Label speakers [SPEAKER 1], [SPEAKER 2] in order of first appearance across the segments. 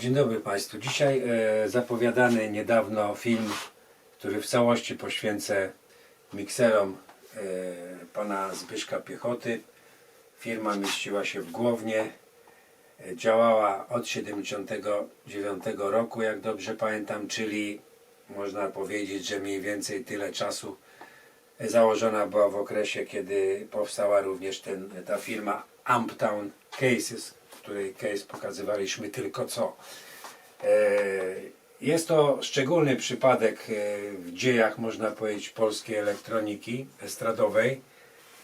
[SPEAKER 1] Dzień dobry Państwu. Dzisiaj e, zapowiadany niedawno film, który w całości poświęcę mikserom e, pana Zbyszka Piechoty. Firma mieściła się w Głownie. E, działała od 79 roku, jak dobrze pamiętam, czyli można powiedzieć, że mniej więcej tyle czasu e, założona była w okresie, kiedy powstała również ten, ta firma Amptown Cases, której case pokazywaliśmy tylko co. E, Jest to szczególny przypadek e, w dziejach, można powiedzieć, polskiej elektroniki estradowej,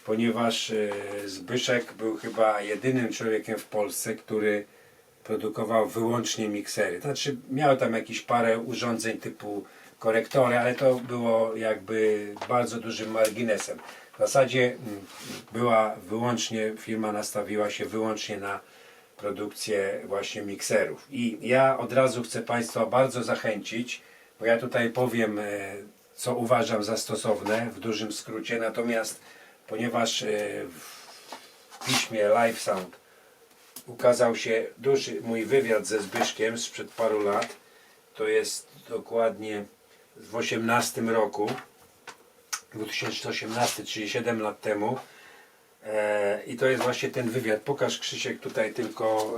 [SPEAKER 1] ponieważ e, Zbyszek był chyba jedynym człowiekiem w Polsce, który produkował wyłącznie miksery. Znaczy miał tam jakieś parę urządzeń typu korektory, ale to było jakby bardzo dużym marginesem. W zasadzie mm, była wyłącznie, firma nastawiła się wyłącznie na produkcję właśnie mikserów. I ja od razu chcę Państwa bardzo zachęcić, bo ja tutaj powiem, e, co uważam za stosowne w dużym skrócie, natomiast ponieważ e, w piśmie Live Sound ukazał się duży mój wywiad ze Zbyszkiem sprzed paru lat, to jest dokładnie w 18 roku, 2018, czyli 7 lat temu. E, I to jest właśnie ten wywiad. Pokaż Krzysiek tutaj tylko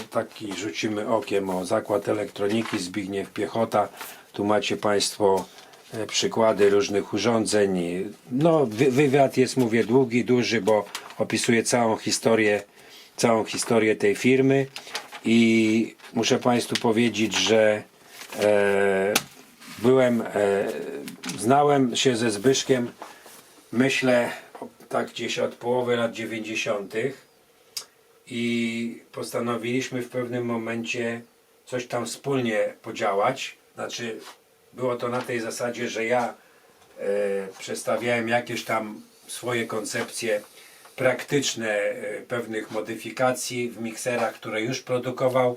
[SPEAKER 1] e, taki rzucimy okiem o zakład elektroniki Zbigniew Piechota. Tu macie Państwo e, przykłady różnych urządzeń. No wy, wywiad jest mówię długi, duży, bo opisuje całą historię, całą historię tej firmy i muszę Państwu powiedzieć, że e, byłem, e, znałem się ze Zbyszkiem myślę tak gdzieś od połowy lat 90. i postanowiliśmy w pewnym momencie coś tam wspólnie podziałać. Znaczy było to na tej zasadzie, że ja e, przedstawiałem jakieś tam swoje koncepcje praktyczne e, pewnych modyfikacji w mikserach, które już produkował.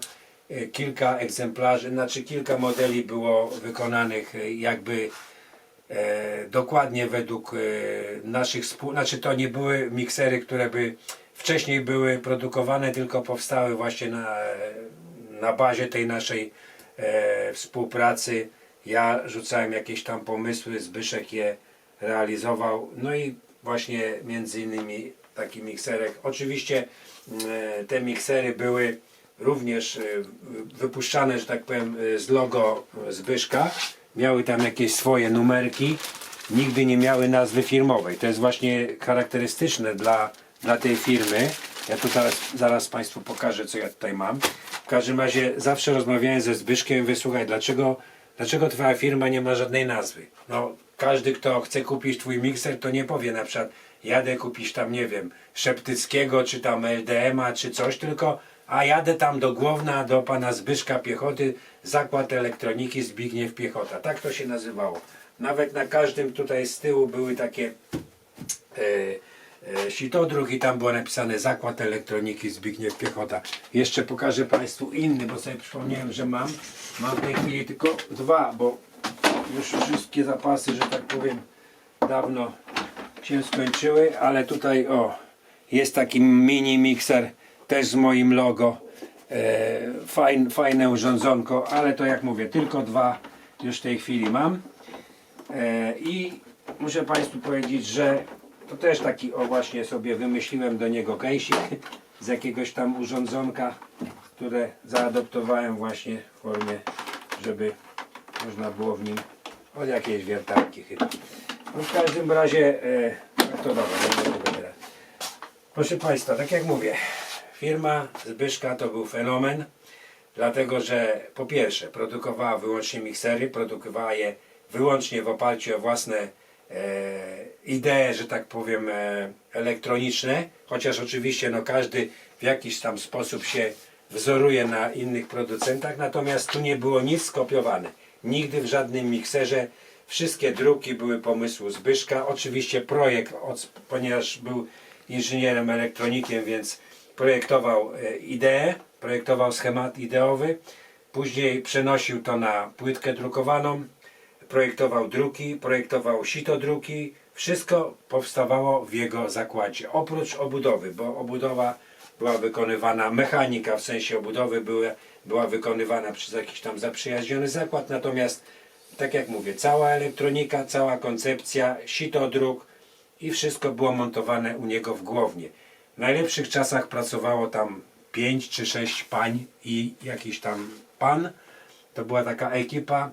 [SPEAKER 1] E, Kilka egzemplarzy, znaczy kilka modeli było wykonanych e, jakby dokładnie według e, naszych współ... Znaczy to nie były miksery, które by wcześniej były produkowane, tylko powstały właśnie na, na bazie tej naszej e, współpracy. Ja rzucałem jakieś tam pomysły, Zbyszek je realizował. No i właśnie między innymi taki mikserek. Oczywiście e, te miksery były również e, wypuszczane, że tak powiem, e, z logo Zbyszka. Miały tam jakieś swoje numerki. Nigdy nie miały nazwy firmowej. To jest właśnie charakterystyczne dla, dla tej firmy. Ja tu zaraz, zaraz Państwu pokażę, co ja tutaj mam. W każdym razie zawsze rozmawiałem ze Zbyszkiem i mówię, słuchaj, dlaczego, dlaczego Twoja firma nie ma żadnej nazwy? No, każdy, kto chce kupić Twój mikser, to nie powie na przykład jadę kupić tam, nie wiem, Szeptyckiego, czy tam LDM-a, czy coś, tylko a jadę tam do Głowna, do pana Zbyszka Piechoty, Zakład Elektroniki Zbigniew Piechota. Tak to się nazywało. Nawet na każdym tutaj z tyłu były takie e, e, i tam było napisane Zakład Elektroniki Zbigniew Piechota. Jeszcze pokażę Państwu inny, bo sobie przypomniałem, że mam. Mam w tej chwili tylko dwa, bo już wszystkie zapasy, że tak powiem, dawno się skończyły, ale tutaj o, jest taki mini mikser też z moim logo. E, fajn, fajne urządzonko, ale to jak mówię, tylko dwa już w tej chwili mam. E, I muszę Państwu powiedzieć, że to też taki, o właśnie sobie wymyśliłem do niego kejsik z jakiegoś tam urządzonka, które zaadoptowałem właśnie w formie, żeby można było w nim od jakiejś wiertarki chyba. No w każdym razie, e, to dobra, nie. Proszę Państwa, tak jak mówię, firma Zbyszka to był fenomen, dlatego że po pierwsze produkowała wyłącznie miksery, produkowała je wyłącznie w oparciu o własne e, idee, że tak powiem, e, elektroniczne, chociaż oczywiście no, każdy w jakiś tam sposób się wzoruje na innych producentach, natomiast tu nie było nic skopiowane. Nigdy w żadnym mikserze wszystkie druki były pomysłu Zbyszka. Oczywiście projekt, ponieważ był inżynierem elektronikiem, więc projektował e, ideę, projektował schemat ideowy, później przenosił to na płytkę drukowaną, projektował druki, projektował sitodruki. Wszystko powstawało w jego zakładzie, oprócz obudowy, bo obudowa była wykonywana, mechanika w sensie obudowy była, była wykonywana przez jakiś tam zaprzyjaźniony zakład, natomiast tak jak mówię, cała elektronika, cała koncepcja, sito dróg i wszystko było montowane u niego w głownie. W najlepszych czasach pracowało tam 5 czy 6 pań i jakiś tam pan. To była taka ekipa,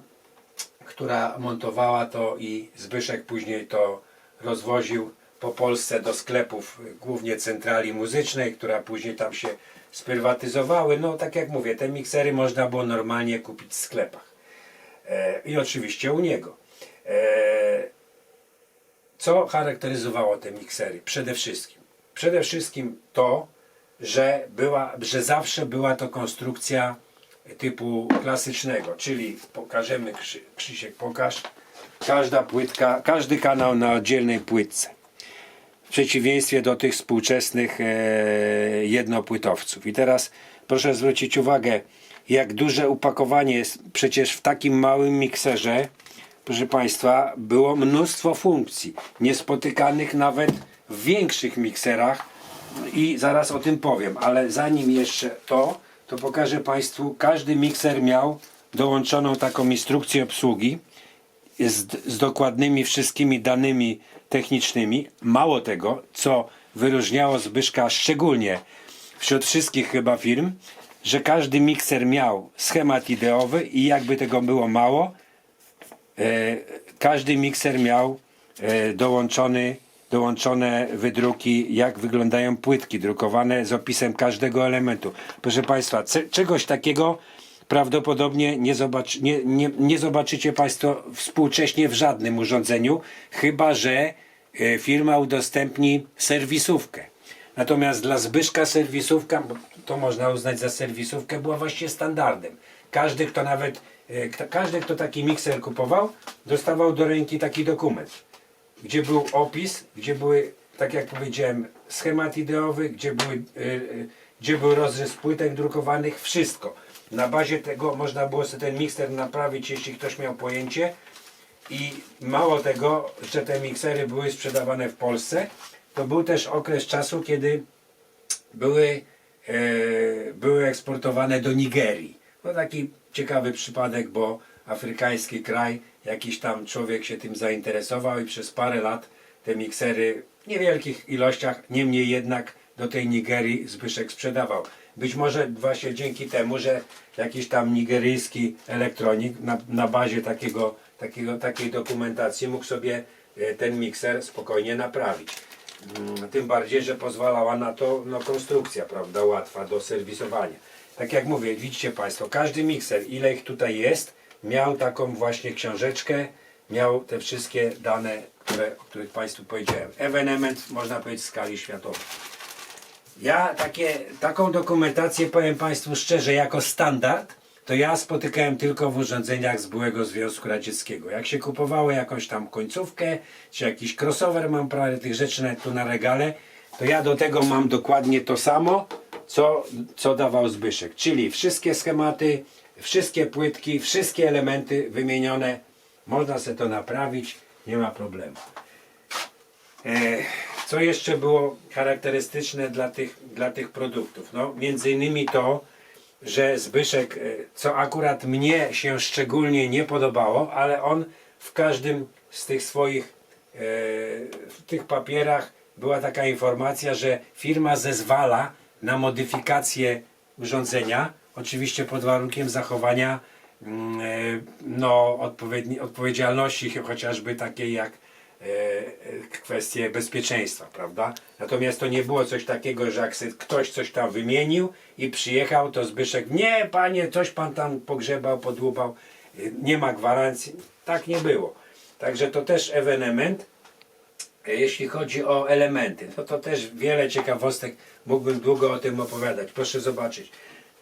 [SPEAKER 1] która montowała to i Zbyszek później to rozwoził po Polsce do sklepów, głównie centrali muzycznej, która później tam się sprywatyzowały. No tak jak mówię, te miksery można było normalnie kupić w sklepach. E, I oczywiście u niego. E, co charakteryzowało te miksery? Przede wszystkim. Przede wszystkim to, że, była, że zawsze była to konstrukcja typu klasycznego, czyli pokażemy, Krzy, Krzysiek pokaż, każda płytka, każdy kanał na oddzielnej płytce. W przeciwieństwie do tych współczesnych e, jednopłytowców. I teraz proszę zwrócić uwagę, jak duże upakowanie jest przecież w takim małym mikserze, proszę Państwa, było mnóstwo funkcji, niespotykanych nawet w większych mikserach i zaraz o tym powiem, ale zanim jeszcze to, to pokażę Państwu, każdy mikser miał dołączoną taką instrukcję obsługi z, z dokładnymi wszystkimi danymi technicznymi. Mało tego, co wyróżniało Zbyszka szczególnie wśród wszystkich chyba firm, że każdy mikser miał schemat ideowy i jakby tego było mało, e, każdy mikser miał e, dołączony, dołączone wydruki, jak wyglądają płytki drukowane z opisem każdego elementu. Proszę Państwa, czegoś takiego prawdopodobnie nie, zobacz, nie, nie, nie zobaczycie Państwo współcześnie w żadnym urządzeniu, chyba że e, firma udostępni serwisówkę. Natomiast dla Zbyszka serwisówka, to można uznać za serwisówkę, była właściwie standardem. Każdy, kto nawet, e, każdy, kto taki mikser kupował, dostawał do ręki taki dokument, gdzie był opis, gdzie były, tak jak powiedziałem, schemat ideowy, gdzie, były, e, e, gdzie był rozrys płytek drukowanych, wszystko. Na bazie tego można było sobie ten mikser naprawić, jeśli ktoś miał pojęcie. I mało tego, że te miksery były sprzedawane w Polsce, to był też okres czasu, kiedy były, e, były eksportowane do Nigerii. To taki ciekawy przypadek, bo afrykański kraj, jakiś tam człowiek się tym zainteresował i przez parę lat te miksery w niewielkich ilościach, niemniej jednak do tej Nigerii Zbyszek sprzedawał. Być może właśnie dzięki temu, że jakiś tam nigeryjski elektronik na, na bazie takiego, takiego, takiej dokumentacji mógł sobie e, ten mikser spokojnie naprawić. Mm, Tym bardziej, że pozwalała na to no, konstrukcja, prawda, łatwa do serwisowania. Tak jak mówię, widzicie Państwo, każdy mikser, ile ich tutaj jest, miał taką właśnie książeczkę, miał te wszystkie dane, które, o których Państwu powiedziałem. Ewenement, można powiedzieć, w skali światowej. Ja takie, taką dokumentację, powiem Państwu szczerze, jako standard, to ja spotykałem tylko w urządzeniach z byłego Związku Radzieckiego. Jak się kupowało jakąś tam końcówkę, czy jakiś crossover, mam parę tych rzeczy nawet tu na regale, to ja do tego mam dokładnie to samo, co, co dawał Zbyszek. Czyli wszystkie schematy, wszystkie płytki, wszystkie elementy wymienione. Można sobie to naprawić, nie ma problemu. E, Co jeszcze było charakterystyczne dla tych, dla tych produktów? No, między innymi to, że Zbyszek, e, co akurat mnie się szczególnie nie podobało, ale on w każdym z tych swoich, e, w tych papierach była taka informacja, że firma zezwala na modyfikację urządzenia, oczywiście pod warunkiem zachowania mm, e, no, odpowiedni, odpowiedzialności, chociażby takiej jak e, e, kwestie bezpieczeństwa, prawda? Natomiast to nie było coś takiego, że jak ktoś coś tam wymienił i przyjechał, to Zbyszek, nie panie, coś pan tam pogrzebał, podłubał, y, nie ma gwarancji. Tak nie było. Także to też ewenement. Jeśli chodzi o elementy, no to też wiele ciekawostek, mógłbym długo o tym opowiadać. Proszę zobaczyć.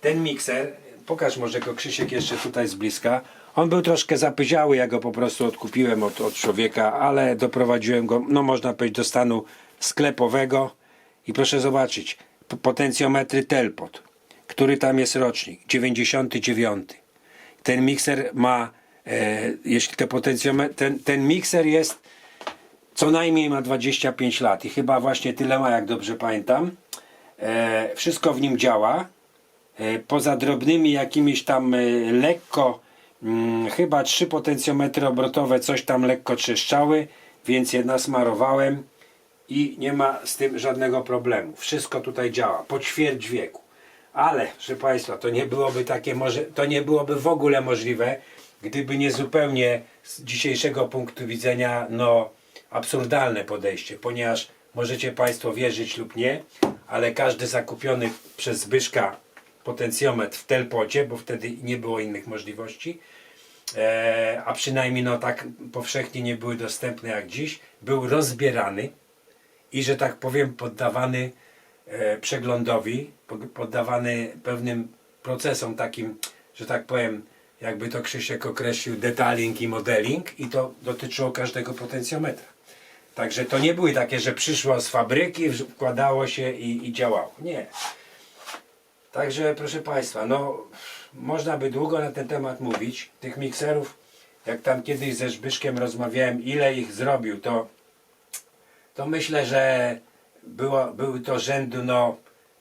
[SPEAKER 1] Ten mikser, pokaż może go Krzysiek jeszcze tutaj z bliska. On był troszkę zapyziały, ja go po prostu odkupiłem od, od człowieka, ale doprowadziłem go, no można powiedzieć, do stanu sklepowego. I proszę zobaczyć, potencjometry Telpot, który tam jest rocznik, 99. Ten mikser ma, e, jeśli te potencjometry, ten, ten mikser jest co najmniej ma 25 lat i chyba właśnie tyle ma, jak dobrze pamiętam. E, wszystko w nim działa. E, poza drobnymi jakimiś tam e, lekko, mm, chyba trzy potencjometry obrotowe coś tam lekko trzeszczały, więc je nasmarowałem i nie ma z tym żadnego problemu. Wszystko tutaj działa po ćwierć wieku. Ale, proszę Państwa, to nie byłoby takie, może, to nie byłoby w ogóle możliwe, gdyby nie zupełnie z dzisiejszego punktu widzenia, no, absurdalne podejście, ponieważ możecie Państwo wierzyć lub nie, ale każdy zakupiony przez Zbyszka potencjometr w Telpocie, bo wtedy nie było innych możliwości, e, a przynajmniej no tak powszechnie nie były dostępne jak dziś, był rozbierany i że tak powiem poddawany e, przeglądowi, po- poddawany pewnym procesom takim, że tak powiem, jakby to Krzysiek określił, detailing i modeling i to dotyczyło każdego potencjometra. Także to nie były takie, że przyszło z fabryki, wkładało się i, i działało. Nie. Także proszę Państwa, no można by długo na ten temat mówić. Tych mikserów, jak tam kiedyś ze Zbyszkiem rozmawiałem, ile ich zrobił, to to myślę, że było, były to rzędu no,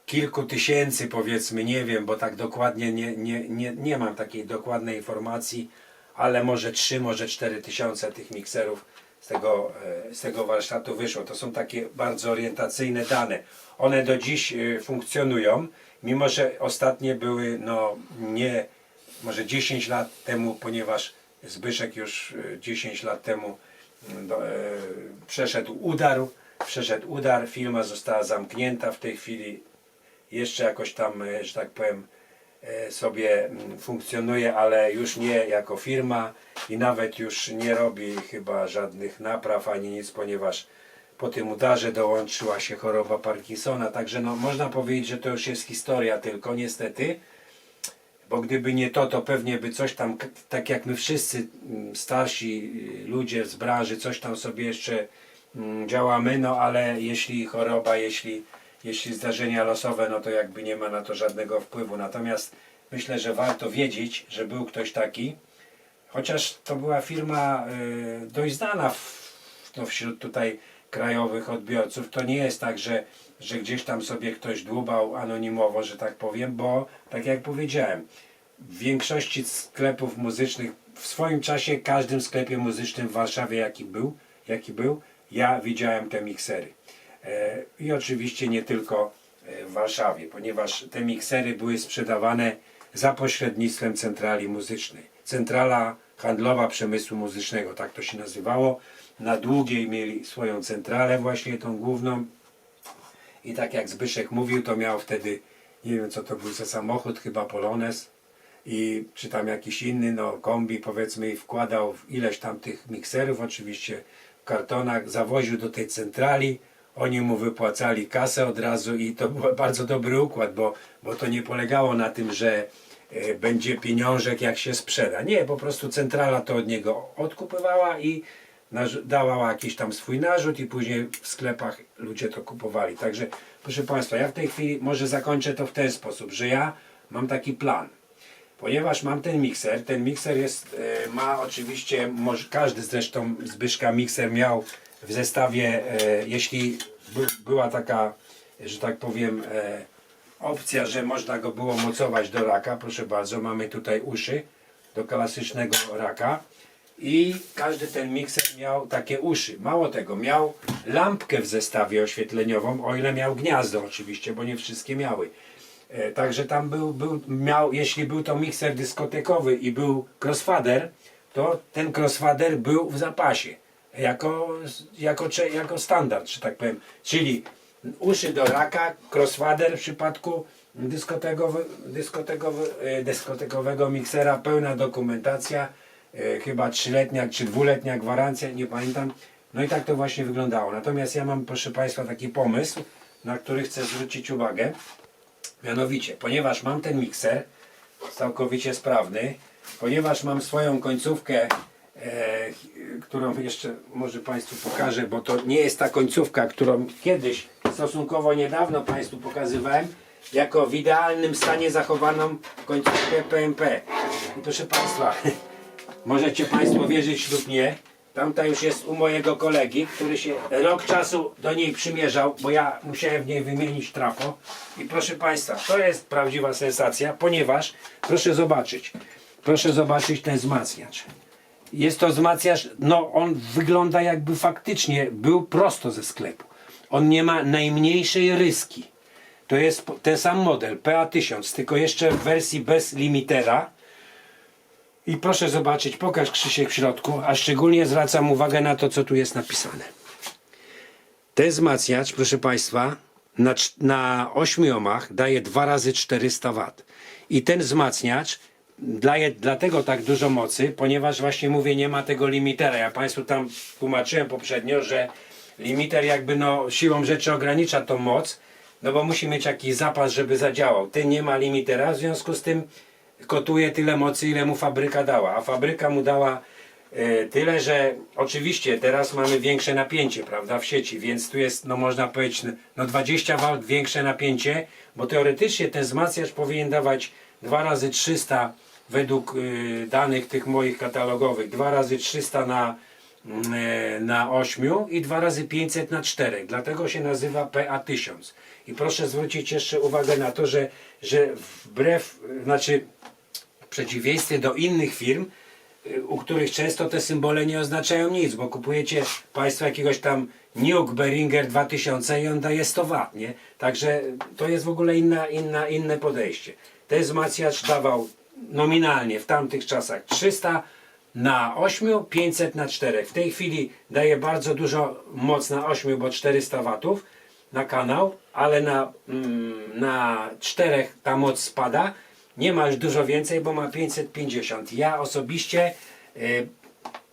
[SPEAKER 1] kilku tysięcy powiedzmy, nie wiem, bo tak dokładnie nie, nie, nie, nie mam takiej dokładnej informacji, ale może 3, może 4 tysiące tych mikserów z tego, e, z tego warsztatu wyszło. To są takie bardzo orientacyjne dane. One do dziś e, funkcjonują, mimo że ostatnie były no nie, może 10 lat temu, ponieważ Zbyszek już e, 10 lat temu do, e, przeszedł udar, przeszedł udar, firma została zamknięta w tej chwili jeszcze jakoś tam, e, że tak powiem, e, sobie mm, funkcjonuje, ale już nie jako firma i nawet już nie robi chyba żadnych napraw ani nic, ponieważ po tym udarze dołączyła się choroba Parkinsona, także no, można powiedzieć, że to już jest historia tylko niestety, bo gdyby nie to, to pewnie by coś tam, tak jak my wszyscy mm, starsi y, ludzie z branży, coś tam sobie jeszcze mm, działamy, no ale jeśli choroba, jeśli, jeśli zdarzenia losowe, no to jakby nie ma na to żadnego wpływu. Natomiast myślę, że warto wiedzieć, że był ktoś taki, chociaż to była firma y, dość znana w, no, wśród tutaj krajowych odbiorców, to nie jest tak, że, że gdzieś tam sobie ktoś dłubał anonimowo, że tak powiem, bo tak jak powiedziałem, w większości sklepów muzycznych, w swoim czasie każdym sklepie muzycznym w Warszawie jaki był, jaki był ja widziałem te miksery. E, I oczywiście nie tylko e, w Warszawie, ponieważ te miksery były sprzedawane za pośrednictwem centrali muzycznej. Centrala handlowa przemysłu muzycznego, tak to się nazywało. Na długiej mieli swoją centralę, właśnie tą główną. I tak jak Zbyszek mówił, to miał wtedy, nie wiem co to był za samochód, chyba Polones i czy tam jakiś inny, no kombi powiedzmy i wkładał w ileś tam tych mikserów, oczywiście w kartonach, zawoził do tej centrali, oni mu wypłacali kasę od razu i to był bardzo dobry układ, bo, bo to nie polegało na tym, że e, będzie pieniążek jak się sprzeda. Nie, po prostu centrala to od niego odkupywała i dawała jakiś tam swój narzut i później w sklepach ludzie to kupowali. Także proszę Państwa, ja w tej chwili może zakończę to w ten sposób, że ja mam taki plan. Ponieważ mam ten mikser, ten mikser jest, e, ma oczywiście, może każdy zresztą Zbyszka mikser miał w zestawie, e, jeśli by, była taka, że tak powiem, e, opcja, że można go było mocować do raka, proszę bardzo, mamy tutaj uszy do klasycznego raka i każdy ten mikser miał takie uszy. Mało tego, miał lampkę w zestawie oświetleniową, o ile miał gniazdo oczywiście, bo nie wszystkie miały. E, Także tam był, był, miał, jeśli był to mikser dyskotekowy i był crossfader, to ten crossfader był w zapasie. Jako, jako, jako standard, że tak powiem. Czyli uszy do raka, crossfader w przypadku dyskotekowy, dyskotekowy, e, dyskotekowego miksera, pełna dokumentacja, chyba trzyletnia czy dwuletnia gwarancja, nie pamiętam. No i tak to właśnie wyglądało. Natomiast ja mam, proszę Państwa, taki pomysł, na który chcę zwrócić uwagę. Mianowicie, ponieważ mam ten mikser całkowicie sprawny, ponieważ mam swoją końcówkę, e, którą jeszcze może Państwu pokażę, bo to nie jest ta końcówka, którą kiedyś stosunkowo niedawno Państwu pokazywałem, jako w idealnym stanie zachowaną końcówkę PMP. I proszę Państwa, możecie Państwo wierzyć lub nie, Tamta już jest u mojego kolegi, który się rok czasu do niej przymierzał, bo ja musiałem w niej wymienić trafo. I proszę Państwa, to jest prawdziwa sensacja, ponieważ proszę zobaczyć, proszę zobaczyć ten wzmacniacz. Jest to wzmacniacz, no on wygląda jakby faktycznie był prosto ze sklepu. On nie ma najmniejszej ryski. To jest ten sam model PA1000, tylko jeszcze w wersji bez limitera. I proszę zobaczyć, pokaż Krzysiek w środku, a szczególnie zwracam uwagę na to, co tu jest napisane. Ten wzmacniacz, proszę Państwa, na, na 8 ohmach daje 2 razy 400 W. I ten wzmacniacz daje dlatego tak dużo mocy, ponieważ właśnie mówię, nie ma tego limitera. Ja Państwu tam tłumaczyłem poprzednio, że limiter jakby no siłą rzeczy ogranicza tą moc, no bo musi mieć jakiś zapas, żeby zadziałał. Ten nie ma limitera, w związku z tym kotuje tyle mocy, ile mu fabryka dała. A fabryka mu dała e, tyle, że oczywiście teraz mamy większe napięcie, prawda, w sieci, więc tu jest, no można powiedzieć, no 20 V większe napięcie, bo teoretycznie ten wzmacniacz powinien dawać 2 razy 300 według y, danych tych moich katalogowych, 2 razy 300 na, mm, e, na 8 i 2 razy 500 na 4. Dlatego się nazywa PA1000. I proszę zwrócić jeszcze uwagę na to, że, że wbrew, znaczy w przeciwieństwie do innych firm, y, u których często te symbole nie oznaczają nic, bo kupujecie Państwo jakiegoś tam Nuke Behringer 2000 i on daje 100 W, nie? Także to jest w ogóle inna, inna, inne podejście. Ten wzmacniacz dawał nominalnie w tamtych czasach 300 na 8, 500 na 4. W tej chwili daje bardzo dużo moc na 8, bo 400 watów na kanał, ale na, mm, na 4 ta moc spada. Nie ma już dużo więcej, bo ma 550. Ja osobiście y,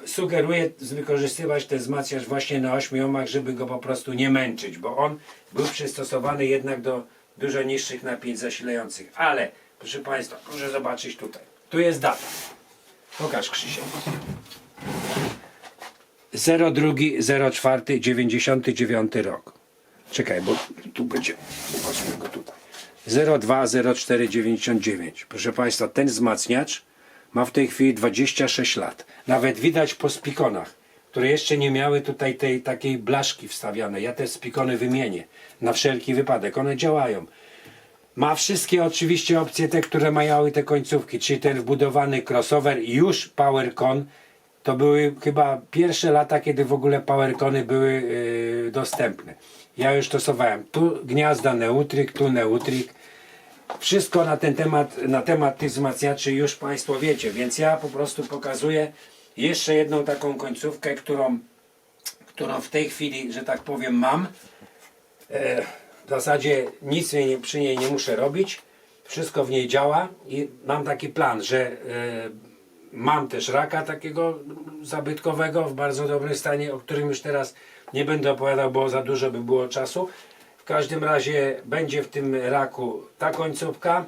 [SPEAKER 1] sugeruję wykorzystywać ten wzmacniacz właśnie na 8 ohmach, żeby go po prostu nie męczyć, bo on był przystosowany jednak do dużo niższych napięć zasilających. Ale, proszę Państwa, proszę zobaczyć tutaj. Tu jest data. Pokaż Krzysiek. 02.04.99 rok. Czekaj, bo tu będzie. Go. 020499. Proszę Państwa, ten wzmacniacz ma w tej chwili 26 lat. Nawet widać po spikonach, które jeszcze nie miały tutaj tej takiej blaszki wstawianej. Ja te spikony wymienię na wszelki wypadek. One działają. Ma wszystkie oczywiście opcje te, które mają te końcówki, czyli ten wbudowany crossover i już PowerCon. To były chyba pierwsze lata, kiedy w ogóle PowerCony były yy, dostępne. Ja już stosowałem tu gniazda neutrik, tu neutrik. Wszystko na ten temat, na temat tych wzmacniaczy już Państwo wiecie, więc ja po prostu pokazuję jeszcze jedną taką końcówkę, którą, którą w tej chwili, że tak powiem, mam. E, w zasadzie nic przy niej nie muszę robić. Wszystko w niej działa i mam taki plan, że e, mam też raka takiego zabytkowego w bardzo dobrym stanie, o którym już teraz nie będę opowiadał, bo za dużo by było czasu. Każdym razie będzie w tym raku ta końcówka,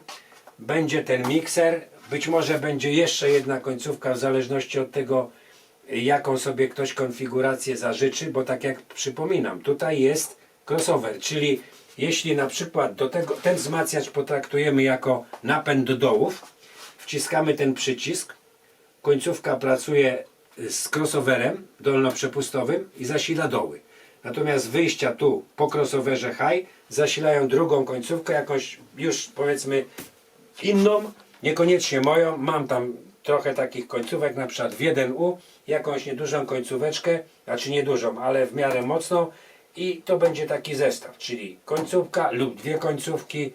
[SPEAKER 1] będzie ten mikser, być może będzie jeszcze jedna końcówka w zależności od tego, jaką sobie ktoś konfigurację zażyczy, bo tak jak przypominam, tutaj jest crossover, czyli jeśli na przykład do tego, ten wzmacniacz potraktujemy jako napęd do dołów, wciskamy ten przycisk, końcówka pracuje z crossoverem dolnoprzepustowym i zasila doły. Natomiast wyjścia tu po crossoverze high zasilają drugą końcówkę, jakąś już powiedzmy inną, niekoniecznie moją. Mam tam trochę takich końcówek, na przykład w 1U, jakąś niedużą końcóweczkę, znaczy niedużą, ale w miarę mocną i to będzie taki zestaw, czyli końcówka lub dwie końcówki.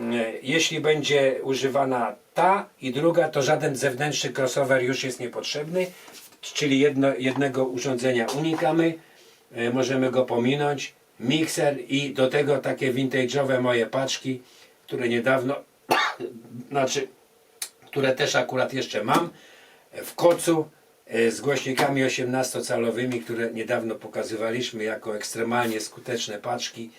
[SPEAKER 1] Mm, Jeśli będzie używana ta i druga, to żaden zewnętrzny crossover już jest niepotrzebny, czyli jedno, jednego urządzenia unikamy, możemy go pominąć, mikser i do tego takie vintage'owe moje paczki, które niedawno, znaczy, które też akurat jeszcze mam w kocu e, z głośnikami 18-calowymi, które niedawno pokazywaliśmy jako ekstremalnie skuteczne paczki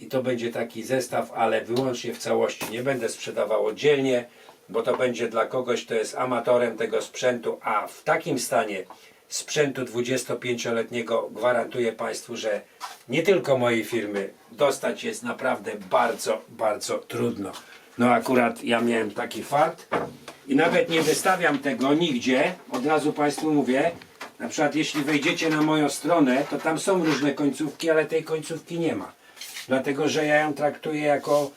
[SPEAKER 1] i to będzie taki zestaw, ale wyłącznie w całości. Nie będę sprzedawał oddzielnie, bo to będzie dla kogoś, kto jest amatorem tego sprzętu, a w takim stanie sprzętu 25-letniego gwarantuję Państwu, że nie tylko mojej firmy dostać jest naprawdę bardzo, bardzo trudno. No akurat ja miałem taki fart i nawet nie wystawiam tego nigdzie, od razu Państwu mówię, Na przykład jeśli wejdziecie na moją stronę, to tam są różne końcówki, ale tej końcówki nie ma. Dlatego, że ja ją traktuję jako,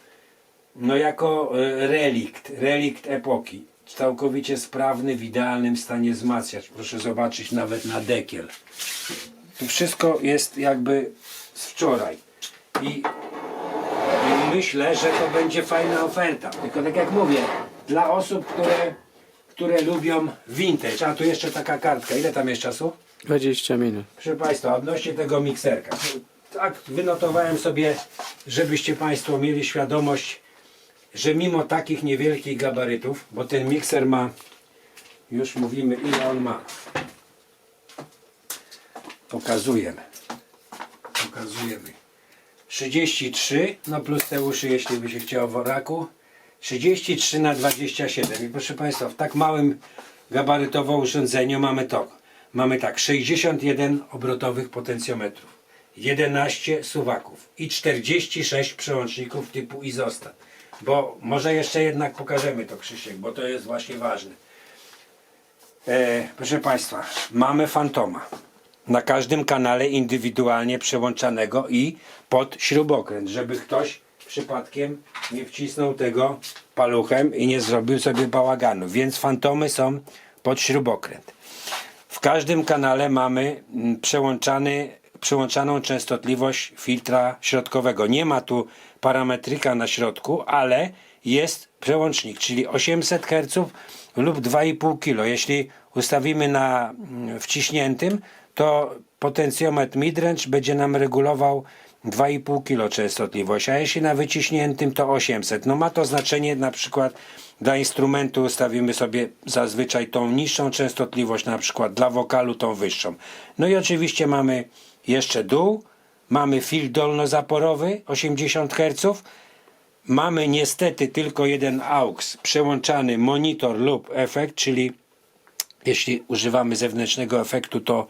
[SPEAKER 1] no jako e, relikt, relikt epoki. Całkowicie sprawny, w idealnym stanie wzmacniacz. Proszę zobaczyć nawet na dekiel. Tu wszystko jest jakby z wczoraj. I, I myślę, że to będzie fajna oferta. Tylko tak jak mówię, dla osób, które, które lubią vintage. A tu jeszcze taka kartka. Ile tam jest czasu?
[SPEAKER 2] 20 minut.
[SPEAKER 1] Proszę Państwa, odnośnie tego mikserka. Tak wynotowałem sobie, żebyście Państwo mieli świadomość, że mimo takich niewielkich gabarytów, bo ten mikser ma, już mówimy ile on ma. Pokazujemy. Pokazujemy. 33, no plus te uszy, jeśli by się chciało w raku. 33 na 27. I proszę Państwa, w tak małym gabarytowo urządzeniu mamy to. Mamy tak, 61 obrotowych potencjometrów, 11 suwaków i 46 przełączników typu izostat. Bo może jeszcze jednak pokażemy to Krzysiek, bo to jest właśnie ważne. E, proszę Państwa, mamy Fantoma. Na każdym kanale indywidualnie przełączanego i pod śrubokręt, żeby ktoś przypadkiem nie wcisnął tego paluchem i nie zrobił sobie bałaganu. Więc fantomy są pod śrubokręt. W każdym kanale mamy mm, przełączany, przełączaną częstotliwość filtra środkowego. Nie ma tu parametryka na środku, ale jest przełącznik, czyli 800 Hz lub 2,5 kg. Jeśli ustawimy na mm, wciśniętym, to potencjometr midrange będzie nam regulował 2,5 kg częstotliwość, a jeśli na wyciśniętym to 800. No ma to znaczenie na przykład dla instrumentu ustawimy sobie zazwyczaj tą niższą częstotliwość, na przykład dla wokalu tą wyższą. No i oczywiście mamy jeszcze dół, mamy fil dolnozaporowy 80 Hz, mamy niestety tylko jeden AUX, przełączany monitor lub efekt, czyli jeśli używamy zewnętrznego efektu, to,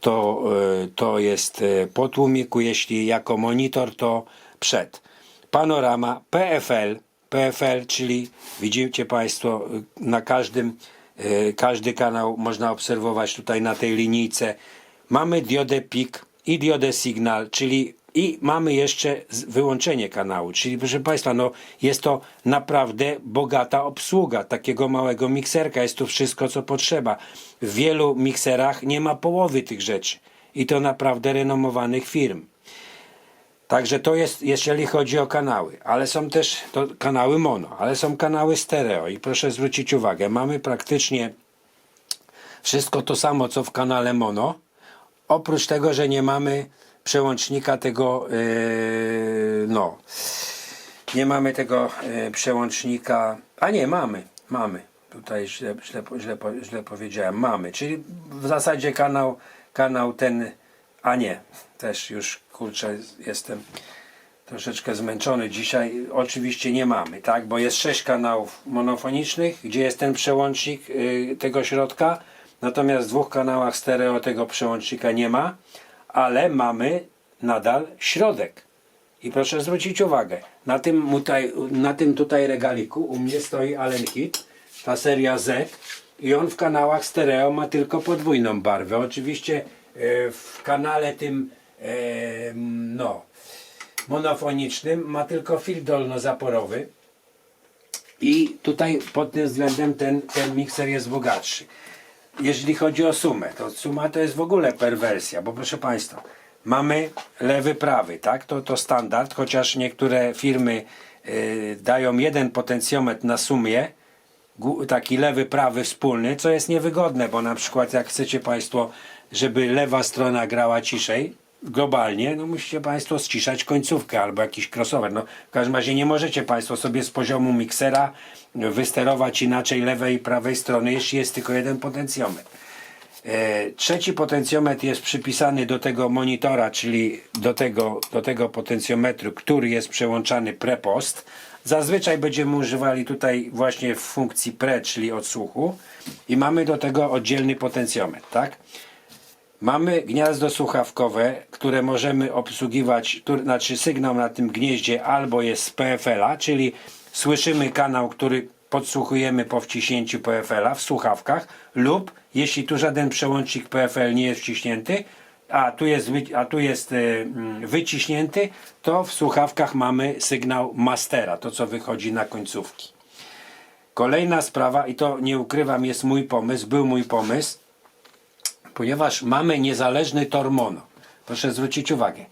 [SPEAKER 1] to, e, to jest e, po tłumiku, jeśli jako monitor, to przed. Panorama PFL, PFL, czyli widzicie Państwo e, na każdym, każdy kanał można obserwować tutaj na tej linijce. Mamy diodę PIK i diodę Signal, czyli i mamy jeszcze wyłączenie kanału, czyli proszę Państwa, no jest to naprawdę bogata obsługa takiego małego mikserka. Jest tu wszystko, co potrzeba. W wielu mikserach nie ma połowy tych rzeczy i to naprawdę renomowanych firm. Także to jest, jeżeli chodzi o kanały, ale są też to kanały mono, ale są kanały stereo i proszę zwrócić uwagę, mamy praktycznie wszystko to samo, co w kanale mono, oprócz tego, że nie mamy przełącznika tego, yy, no, nie mamy tego yy, przełącznika, a nie, mamy, mamy, tutaj źle, źle, źle, źle powiedziałem, mamy, czyli w zasadzie kanał, kanał ten, a nie, też już, kurczę, jestem troszeczkę zmęczony dzisiaj. Oczywiście nie mamy, tak? Bo jest sześć kanałów monofonicznych, gdzie jest ten przełącznik y, tego środka. Natomiast w dwóch kanałach stereo tego przełącznika nie ma, ale mamy nadal środek. I proszę zwrócić uwagę, na tym, tutaj, na tym tutaj regaliku u mnie stoi Allen Kit, ta seria Z i on w kanałach stereo ma tylko podwójną barwę. Oczywiście e, w kanale tym e, no, monofonicznym ma tylko fil dolnozaporowy i tutaj pod tym względem ten, ten mikser jest bogatszy. Jeżeli chodzi o sumę, to suma to jest w ogóle perwersja, bo proszę Państwa, mamy lewy, prawy, tak? To, to standard, chociaż niektóre firmy y, dają jeden potencjometr na sumie, taki lewy, prawy wspólny, co jest niewygodne, bo na przykład jak chcecie Państwo, żeby lewa strona grała ciszej, globalnie, no musicie Państwo ściszać końcówkę albo jakiś crossover. No, w każdym razie nie możecie Państwo sobie z poziomu miksera wysterować inaczej lewej i prawej strony, jeśli jest tylko jeden potencjometr. E, Trzeci potencjometr jest przypisany do tego monitora, czyli do tego, do tego potencjometru, który jest przełączany pre-post. Zazwyczaj będziemy używali tutaj właśnie w funkcji pre, czyli odsłuchu i mamy do tego oddzielny potencjometr, tak? Mamy gniazdo słuchawkowe, które możemy obsługiwać, znaczy sygnał na tym gnieździe albo jest z PFL-a, czyli słyszymy kanał, który podsłuchujemy po wciśnięciu PFL-a w słuchawkach lub jeśli tu żaden przełącznik PFL nie jest wciśnięty, a tu jest, a tu jest y, mm, wyciśnięty, to w słuchawkach mamy sygnał mastera, to co wychodzi na końcówki. Kolejna sprawa, i to nie ukrywam, jest mój pomysł, był mój pomysł, ponieważ mamy niezależny tor mono. Proszę zwrócić uwagę,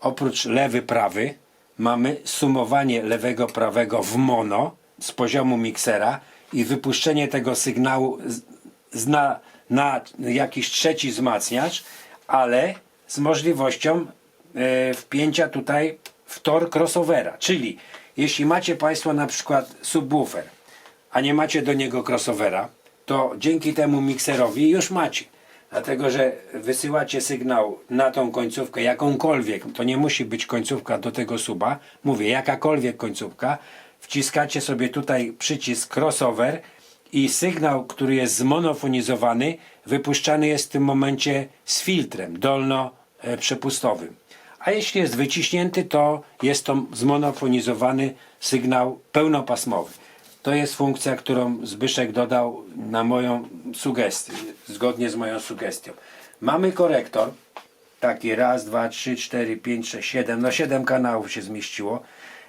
[SPEAKER 1] oprócz lewy, prawy, mamy sumowanie lewego, prawego w mono z poziomu miksera i wypuszczenie tego sygnału na, na jakiś trzeci wzmacniacz, ale z możliwością e, wpięcia tutaj w tor crossovera. Czyli jeśli macie Państwo na przykład subwoofer, a nie macie do niego crossovera, to dzięki temu mikserowi już macie. Dlatego, że wysyłacie sygnał na tą końcówkę, jakąkolwiek, to nie musi być końcówka do tego suba, mówię, jakakolwiek końcówka, wciskacie sobie tutaj przycisk crossover i sygnał, który jest zmonofonizowany, wypuszczany jest w tym momencie z filtrem dolno-przepustowym. A jeśli jest wyciśnięty, to jest to zmonofonizowany sygnał pełnopasmowy. To jest funkcja, którą Zbyszek dodał na moją sugestię, zgodnie z moją sugestią. Mamy korektor, taki raz, dwa, trzy, cztery, pięć, sześć, siedem, no siedem kanałów się zmieściło,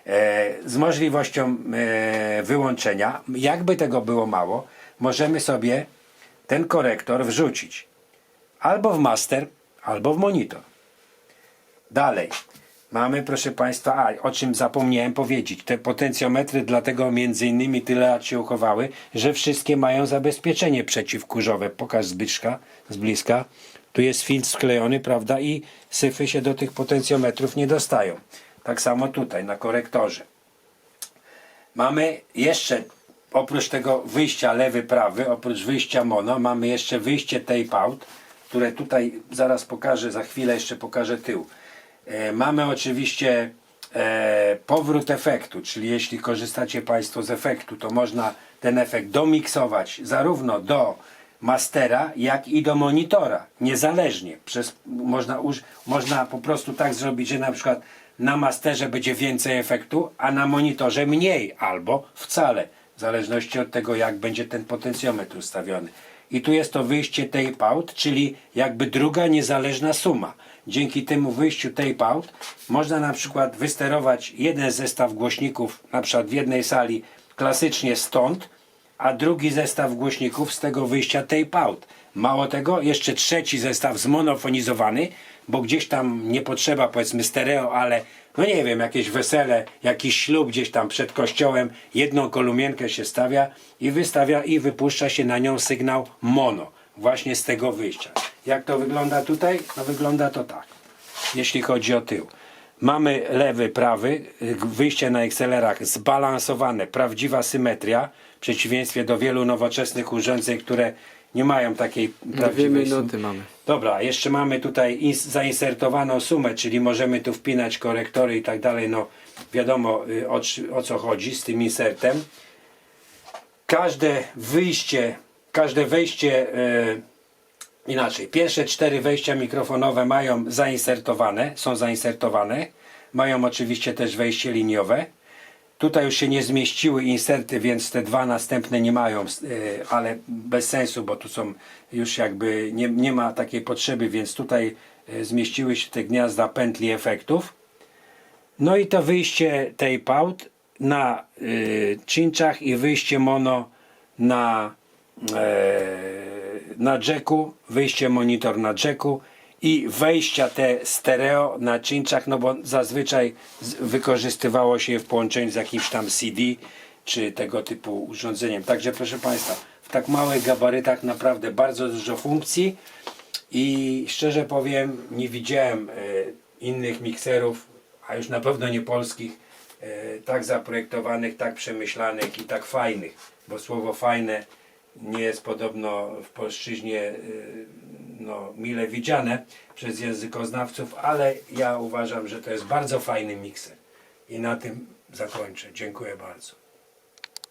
[SPEAKER 1] e, z możliwością e, wyłączenia. Jakby tego było mało, możemy sobie ten korektor wrzucić albo w master, albo w monitor. Dalej. Mamy, proszę Państwa, a o czym zapomniałem powiedzieć, te potencjometry dlatego między innymi tyle lat się uchowały, że wszystkie mają zabezpieczenie przeciwkurzowe. Pokaż Zbyszka z bliska. Tu jest filtr sklejony, prawda, i syfy się do tych potencjometrów nie dostają. Tak samo tutaj, na korektorze. Mamy jeszcze, oprócz tego wyjścia lewy, prawy, oprócz wyjścia mono, mamy jeszcze wyjście tape out, które tutaj zaraz pokażę, za chwilę jeszcze pokażę tył. E, mamy oczywiście e, powrót efektu, czyli jeśli korzystacie Państwo z efektu, to można ten efekt domiksować zarówno do mastera, jak i do monitora, niezależnie. Przez, można, uż, można po prostu tak zrobić, że na przykład na masterze będzie więcej efektu, a na monitorze mniej, albo wcale, w zależności od tego, jak będzie ten potencjometr ustawiony. I tu jest to wyjście tape out, czyli jakby druga niezależna suma. Dzięki temu wyjściu tape out można na przykład wysterować jeden zestaw głośników, na przykład w jednej sali klasycznie stąd, a drugi zestaw głośników z tego wyjścia tape out. Mało tego, jeszcze trzeci zestaw zmonofonizowany, bo gdzieś tam nie potrzeba powiedzmy stereo, ale no nie wiem, jakieś wesele, jakiś ślub gdzieś tam przed kościołem, jedną kolumienkę się stawia i wystawia i wypuszcza się na nią sygnał mono, właśnie z tego wyjścia. Jak to wygląda tutaj? No wygląda to tak, jeśli chodzi o tył. Mamy lewy, prawy, y, wyjście na XLR-ach zbalansowane, prawdziwa symetria, w przeciwieństwie do wielu nowoczesnych urządzeń, które nie mają takiej
[SPEAKER 2] Dwie
[SPEAKER 1] prawdziwej
[SPEAKER 2] minuty mamy.
[SPEAKER 1] Dobra, jeszcze mamy tutaj ins- zainsertowaną sumę, czyli możemy tu wpinać korektory i tak dalej. No wiadomo y, o, o co chodzi z tym insertem. Każde wyjście, każde wejście y, inaczej. Pierwsze cztery wejścia mikrofonowe mają zainsertowane, są zainsertowane. Mają oczywiście też wejście liniowe. Tutaj już się nie zmieściły inserty, więc te dwa następne nie mają, y, ale bez sensu, bo tu są już jakby nie, nie ma takiej potrzeby, więc tutaj y, zmieściły się te gniazda pętli efektów. No i to wyjście tape out na y, i wyjście mono na, e, na jacku, wyjście monitor na jacku i wejścia te stereo na cinczach, no bo zazwyczaj wykorzystywało się je w połączeniu z jakimś tam CD czy tego typu urządzeniem. Także proszę Państwa, w tak małych gabarytach naprawdę bardzo dużo funkcji i szczerze powiem, nie widziałem e, innych mikserów, a już na pewno nie polskich, e, tak zaprojektowanych, tak przemyślanych i tak fajnych, bo słowo fajne nie jest podobno w polszczyźnie e, no, mile widziane przez językoznawców, ale ja uważam, że to jest bardzo fajny mikser. I na tym zakończę. Dziękuję bardzo.